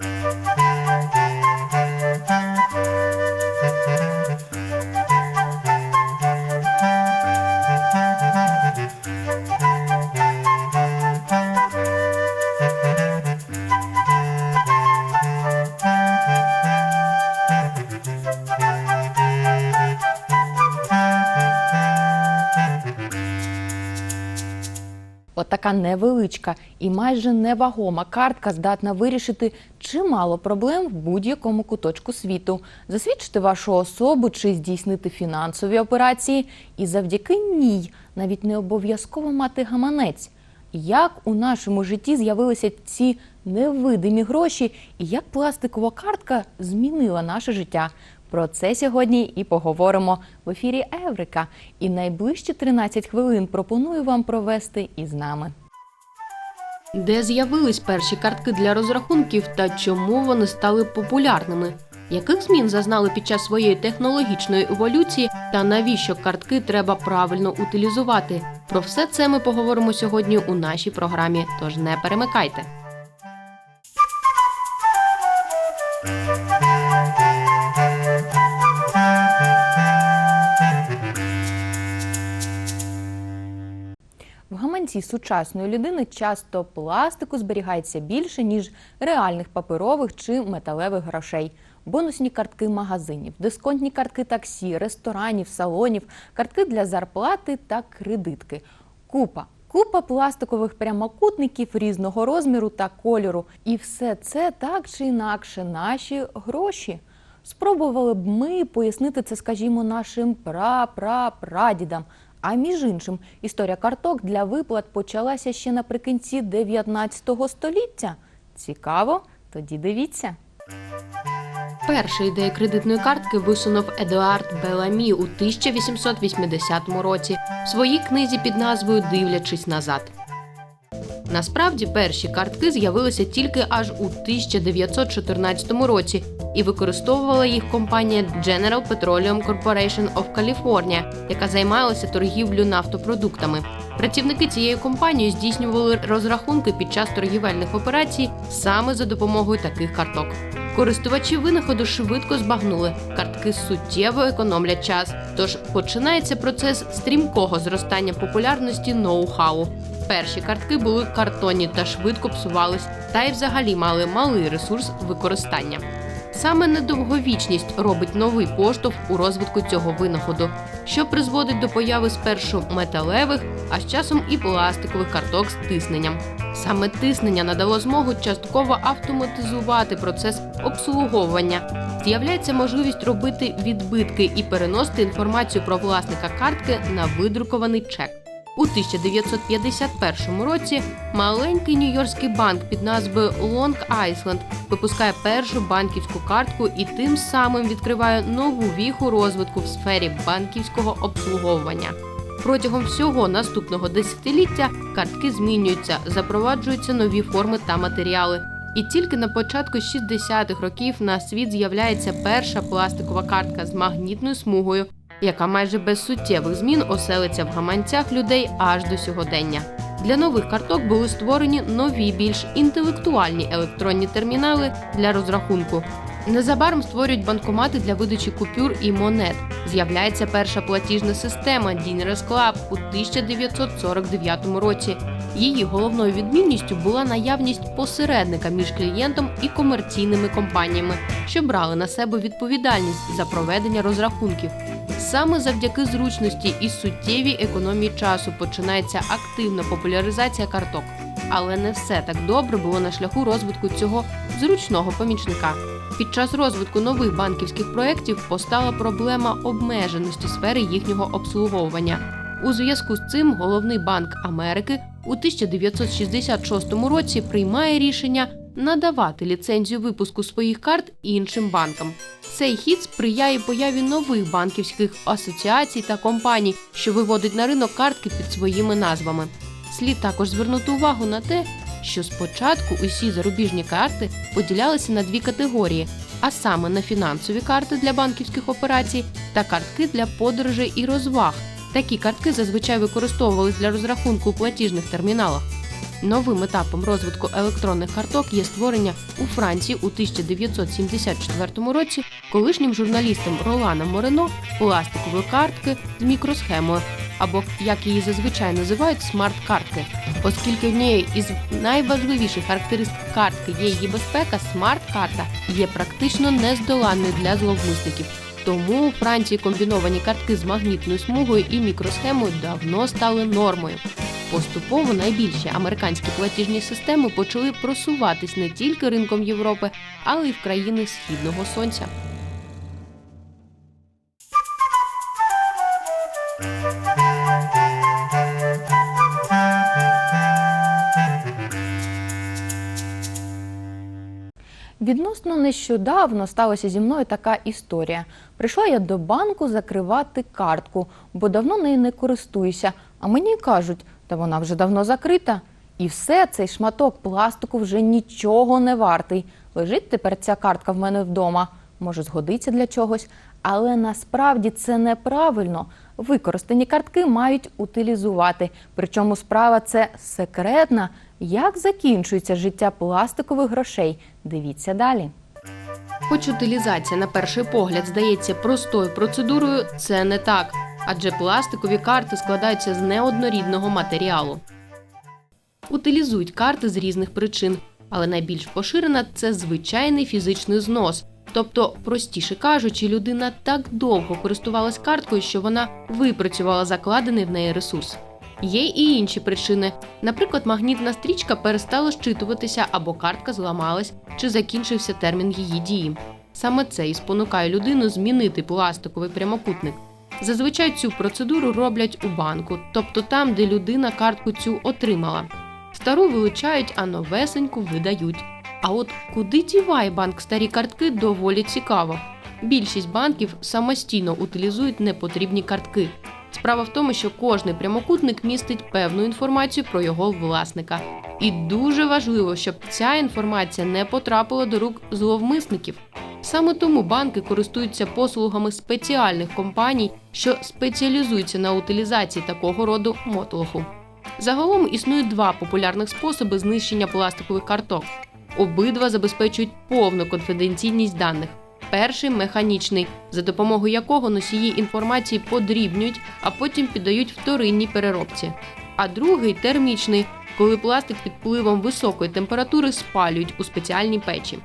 Thank you. От така невеличка і майже невагома картка здатна вирішити чимало проблем в будь-якому куточку світу, засвідчити вашу особу чи здійснити фінансові операції. І завдяки ній навіть не обов'язково мати гаманець. Як у нашому житті з'явилися ці невидимі гроші, і як пластикова картка змінила наше життя? Про це сьогодні і поговоримо в ефірі Еврика. І найближчі 13 хвилин пропоную вам провести із нами. Де з'явились перші картки для розрахунків та чому вони стали популярними? Яких змін зазнали під час своєї технологічної еволюції та навіщо картки треба правильно утилізувати? Про все це ми поговоримо сьогодні у нашій програмі. Тож не перемикайте. В сучасної людини часто пластику зберігається більше, ніж реальних паперових чи металевих грошей. Бонусні картки магазинів, дисконтні картки таксі, ресторанів, салонів, картки для зарплати та кредитки. Купа. Купа пластикових прямокутників різного розміру та кольору. І все це так чи інакше наші гроші. Спробували б ми пояснити це, скажімо, нашим пра-пра-прадідам. А між іншим, історія карток для виплат почалася ще наприкінці 19 століття. Цікаво? Тоді дивіться. Перша ідея кредитної картки висунув Едуард Беламі у 1880 році в своїй книзі під назвою Дивлячись назад. Насправді перші картки з'явилися тільки аж у 1914 році і використовувала їх компанія General Petroleum Corporation of California, яка займалася торгівлю нафтопродуктами. Працівники цієї компанії здійснювали розрахунки під час торгівельних операцій саме за допомогою таких карток. Користувачі винаходу швидко збагнули, картки суттєво економлять час. Тож починається процес стрімкого зростання популярності ноу-хау. Перші картки були картонні та швидко псувались, та й взагалі мали малий ресурс використання. Саме недовговічність робить новий поштовх у розвитку цього винаходу, що призводить до появи спершу металевих, а з часом і пластикових карток з тисненням. Саме тиснення надало змогу частково автоматизувати процес обслуговування. З'являється можливість робити відбитки і переносити інформацію про власника картки на видрукований чек. У 1951 році маленький нью-йоркський банк під назвою Long Island випускає першу банківську картку і тим самим відкриває нову віху розвитку в сфері банківського обслуговування. Протягом всього наступного десятиліття картки змінюються, запроваджуються нові форми та матеріали. І тільки на початку 60-х років на світ з'являється перша пластикова картка з магнітною смугою, яка майже без суттєвих змін оселиться в гаманцях людей аж до сьогодення. Для нових карток були створені нові, більш інтелектуальні електронні термінали для розрахунку. Незабаром створюють банкомати для видачі купюр і монет. З'являється перша платіжна система Diners Club у 1949 році. Її головною відмінністю була наявність посередника між клієнтом і комерційними компаніями, що брали на себе відповідальність за проведення розрахунків. Саме завдяки зручності і суттєвій економії часу починається активна популяризація карток. Але не все так добре було на шляху розвитку цього зручного помічника. Під час розвитку нових банківських проєктів постала проблема обмеженості сфери їхнього обслуговування. У зв'язку з цим головний банк Америки у 1966 році приймає рішення надавати ліцензію випуску своїх карт іншим банкам. Цей хід сприяє появі нових банківських асоціацій та компаній, що виводять на ринок картки під своїми назвами. Слід також звернути увагу на те, що спочатку усі зарубіжні карти поділялися на дві категорії, а саме на фінансові карти для банківських операцій та картки для подорожей і розваг. Такі картки зазвичай використовувались для розрахунку у платіжних терміналах. Новим етапом розвитку електронних карток є створення у Франції у 1974 році колишнім журналістом Роланом Морено пластикової картки з мікросхемою, або як її зазвичай називають смарт-картки. Оскільки однією із найважливіших характеристик картки є її безпека, смарт-карта є практично нездоланною для зловмисників. Тому у Франції комбіновані картки з магнітною смугою і мікросхемою давно стали нормою. Поступово найбільші американські платіжні системи почали просуватись не тільки ринком Європи, але й в країни східного сонця. Відносно нещодавно сталася зі мною така історія. Прийшла я до банку закривати картку, бо давно нею не користуюся. А мені кажуть, та вона вже давно закрита. І все, цей шматок пластику вже нічого не вартий. Лежить тепер ця картка в мене вдома. Може, згодиться для чогось. Але насправді це неправильно. Використані картки мають утилізувати. Причому справа це секретна. Як закінчується життя пластикових грошей? Дивіться далі. Хоч утилізація на перший погляд здається простою процедурою, це не так. Адже пластикові карти складаються з неоднорідного матеріалу. Утилізують карти з різних причин, але найбільш поширена це звичайний фізичний знос. Тобто, простіше кажучи, людина так довго користувалась карткою, що вона випрацювала закладений в неї ресурс. Є і інші причини. Наприклад, магнітна стрічка перестала щитуватися або картка зламалась, чи закінчився термін її дії. Саме це і спонукає людину змінити пластиковий прямокутник. Зазвичай цю процедуру роблять у банку, тобто там, де людина картку цю отримала. Стару вилучають, а новесеньку видають. А от куди діває банк старі картки, доволі цікаво. Більшість банків самостійно утилізують непотрібні картки. Справа в тому, що кожний прямокутник містить певну інформацію про його власника. І дуже важливо, щоб ця інформація не потрапила до рук зловмисників. Саме тому банки користуються послугами спеціальних компаній, що спеціалізуються на утилізації такого роду мотлоху. Загалом існують два популярних способи знищення пластикових карток. Обидва забезпечують повну конфіденційність даних. Перший механічний, за допомогою якого носії інформації подрібнюють, а потім піддають вторинній переробці. А другий термічний, коли пластик під впливом високої температури спалюють у спеціальній печі.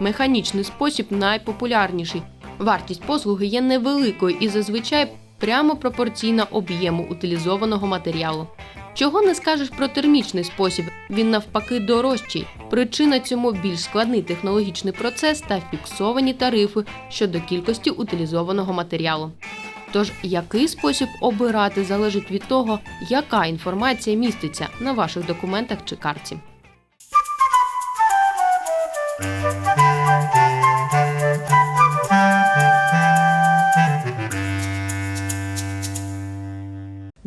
Механічний спосіб найпопулярніший. Вартість послуги є невеликою і зазвичай прямо пропорційна об'єму утилізованого матеріалу. Чого не скажеш про термічний спосіб, він навпаки дорожчий. Причина цьому більш складний технологічний процес та фіксовані тарифи щодо кількості утилізованого матеріалу. Тож, який спосіб обирати залежить від того, яка інформація міститься на ваших документах чи картці.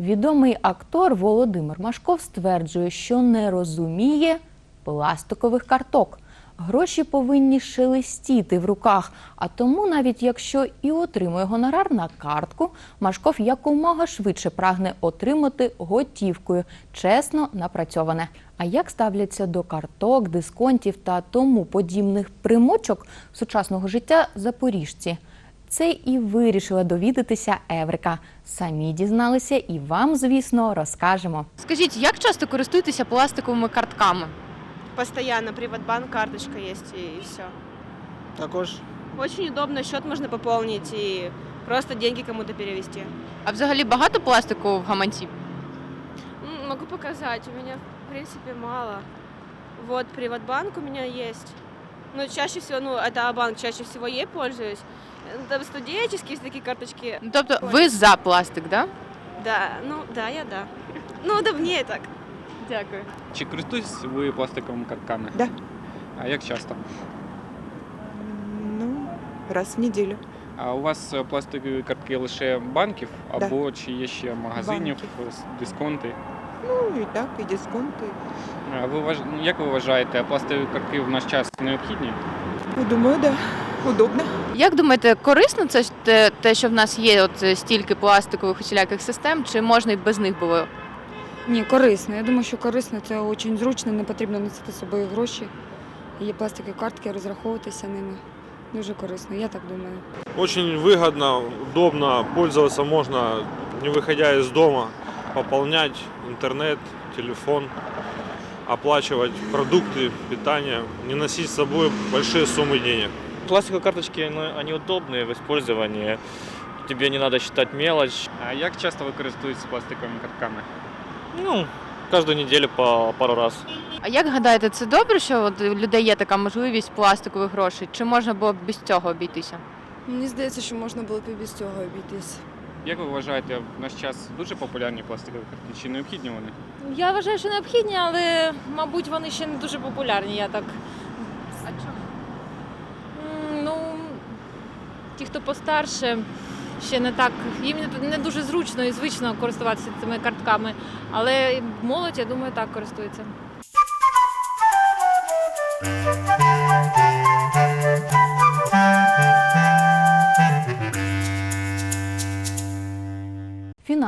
Відомий актор Володимир Машков стверджує, що не розуміє пластикових карток. Гроші повинні шелестіти в руках, а тому, навіть якщо і отримує гонорар на картку, Машков якомога швидше прагне отримати готівкою, чесно напрацьоване. А як ставляться до карток, дисконтів та тому подібних примочок сучасного життя запоріжці? Це і вирішила довідатися Еврика. Самі дізналися і вам, звісно, розкажемо. Скажіть, як часто користуєтеся пластиковими картками? Постоянно Приватбанк карточка есть и, все. Також Очень удобно, счет можно пополнить и просто деньги кому-то перевести. А взагалі багато пластику в гаманці? М, Могу показать, у меня в принципе мало. Вот Приватбанк у меня есть. Но чаще всего, ну, это банк чаще всего ей пользуюсь. Э, Там студенческие есть такие карточки. Ну, тобто ви за пластик, да? Да, ну да, я да. Ну, удобнее так. Дякую. чи користуєтесь ви пластиковими картками? Да. А як часто? Ну, раз в неделю. А у вас е, пластикові картки лише банків, Да. або чи є ще магазинів, Банків. с- дисконти? Ну, и так, и дисконты. А ви вваж... ну, як ви вважаєте, пластикові картки в наш час необхідні? Ну, думаю, да, удобно. Як думаєте, корисно це ж те, те, що в нас є от е, стільки пластикових усіляких систем, чи можна і без них було? Ні, корисно. Я думаю, що корисно, це дуже зручно, не потрібно носити з собою гроші. Є пластикові картки, розраховуватися ними. Дуже корисно, я так думаю. Очень выгодно, удобно, пользоваться можно, не выходя из дома, пополнять интернет, телефон, оплачивать продукты, питание, не носить с собой большие суммы денег. Пластиковые карточки, ну, они удобные в использовании. Тебе не надо считать мелочь. А як часто ви користуєтесь пластиковими картками? Ну, каждую неделю по пару раз. А як гадаєте, це добре, що от у людей є така можливість пластикових грошей? Чи можна було б без цього обійтися? Мені здається, що можна було б і без цього обійтись. Як ви вважаєте, в наш час дуже популярні пластикові картки? Чи необхідні вони? Я вважаю, що необхідні, але, мабуть, вони ще не дуже популярні. Я так. А чому? Ну, ті, хто постарше, ще не так. Їм не- не дуже зручно і звично користуватися цими картками. Але молодь, я думаю, так користується.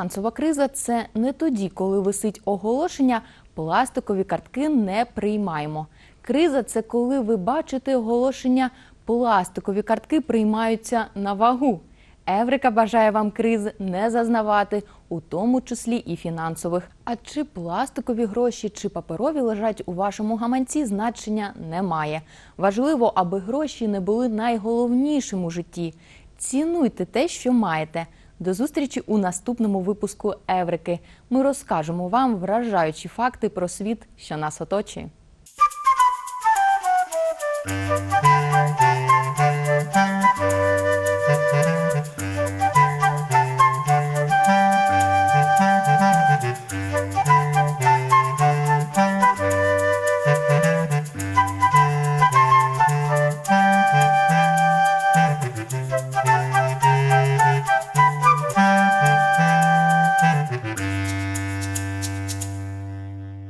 Фінансова криза це не тоді, коли висить оголошення пластикові картки не приймаємо. Криза це коли ви бачите оголошення пластикові картки приймаються на вагу. Еврика бажає вам криз не зазнавати, у тому числі і фінансових. А чи пластикові гроші, чи паперові лежать у вашому гаманці, значення немає. Важливо, аби гроші не були найголовнішим у житті. Цінуйте те, що маєте. До зустрічі у наступному випуску Еврики. Ми розкажемо вам вражаючі факти про світ, що нас оточує.